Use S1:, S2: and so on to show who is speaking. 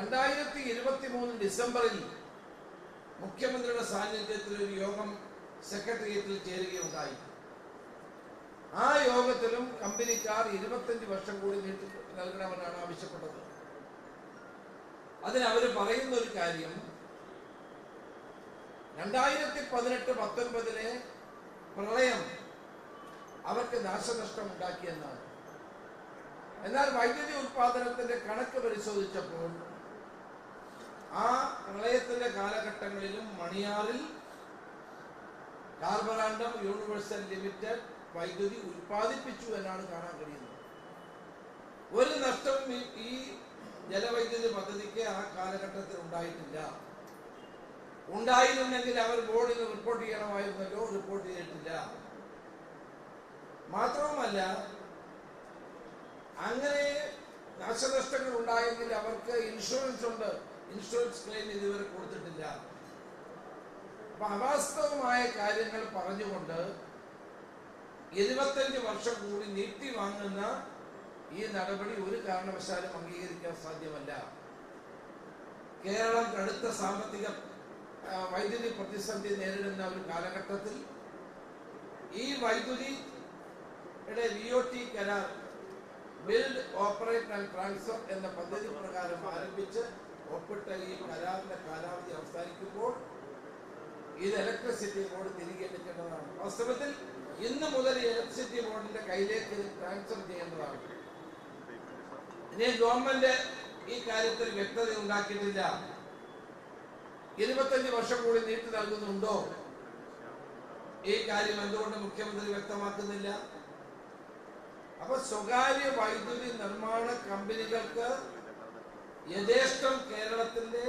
S1: രണ്ടായിരത്തി ഇരുപത്തി മൂന്ന് ഡിസംബറിൽ മുഖ്യമന്ത്രിയുടെ സാന്നിധ്യത്തിൽ ഒരു യോഗം സെക്രട്ടേറിയറ്റിൽ ചേരുകയുണ്ടായി. ആ യോഗത്തിലും കമ്പനിക്കാർ ഇരുപത്തഞ്ച് വർഷം കൂടി നീട്ടി നൽകണമെന്നാണ് ആവശ്യപ്പെട്ടത്. അതിന് അവർ പറയുന്ന ഒരു കാര്യം രണ്ടായിരത്തി പതിനെട്ട് പത്തൊൻപതിലെ പ്രളയം അവർക്ക് നാശനഷ്ടം ഉണ്ടാക്കിയെന്നാണ് എന്നാൽ വൈദ്യുതി ഉത്പാദനത്തിന്റെ കണക്ക് പരിശോധിച്ചപ്പോൾ ആ പ്രളയത്തിന്റെ കാലഘട്ടങ്ങളിലും മണിയാറിൽ കാർബറാണ്ടം യൂണിവേഴ്സൽ ലിമിറ്റഡ് വൈദ്യുതി ഉൽപ്പാദിപ്പിച്ചു എന്നാണ് കാണാൻ കഴിയുന്നത്. ഒരു നഷ്ടവും ഈ- ജലവൈദ്യുതി പദ്ധതിക്ക് ആ കാലഘട്ടത്തിൽ ഉണ്ടായിട്ടില്ല. ഉണ്ടായിരുന്നെങ്കിൽ അവർ ബോർഡിന് റിപ്പോർട്ട് ചെയ്യണമായിരുന്നല്ലോ റിപ്പോർട്ട് ചെയ്തിട്ടില്ല. മാത്രവുമല്ല അങ്ങനെ നാശനഷ്ടങ്ങൾ ഉണ്ടായെങ്കിൽ അവർക്ക് ഇൻഷുറൻസ് ഉണ്ട്. ഇൻഷുറൻസ് ക്ലെയിം ഇതുവരെ കൊടുത്തിട്ടില്ല. അപ്പൊ അവാസ്തവമായ കാര്യങ്ങൾ പറഞ്ഞുകൊണ്ട് ഇരുപത്തഞ്ച് വർഷം കൂടി നീട്ടി വാങ്ങുന്ന ഈ നടപടി ഒരു കാരണവശാലും അംഗീകരിക്കാൻ സാധ്യമല്ല. കേരളം കടുത്ത സാമ്പത്തിക വൈദ്യുതി പ്രതിസന്ധി നേരിടുന്ന ഒരു കാലഘട്ടത്തിൽ ഈ വൈദ്യുതിയുടെ വി ഒ ടി കരാർ ബിൽഡ് ഓപ്പറേറ്റ് ആൻഡ് ട്രാൻസ്ഫർ എന്ന പദ്ധതി പ്രകാരം ആരംഭിച്ച് ഒപ്പിട്ട ഈ കരാറിന്റെ കാലാവധി അവസാനിക്കുമ്പോൾ ഇത് ഇലക്ട്രിസിറ്റി ബോർഡ് തിരികെ എടുക്കേണ്ടതാണ് വാസ്തവത്തിൽ ഇന്ന് മുതൽ ഇലക്ട്രിസിറ്റി ബോർഡിന്റെ കയ്യിലേക്ക് ട്രാൻസ്ഫർ ചെയ്യേണ്ടതാണ്. ഇനി ഗവൺമെന്റ് ഈ കാര്യത്തിൽ വ്യക്തത ഉണ്ടാക്കിയിട്ടില്ല. ഇരുപത്തഞ്ച് വർഷം കൂടി നീട്ടി നൽകുന്നുണ്ടോ? ഈ കാര്യം എന്തുകൊണ്ട് മുഖ്യമന്ത്രി വ്യക്തമാക്കുന്നില്ല? അപ്പൊ സ്വകാര്യ വൈദ്യുതി നിർമ്മാണ കമ്പനികൾക്ക് യഥേഷ്ടം കേരളത്തിന്റെ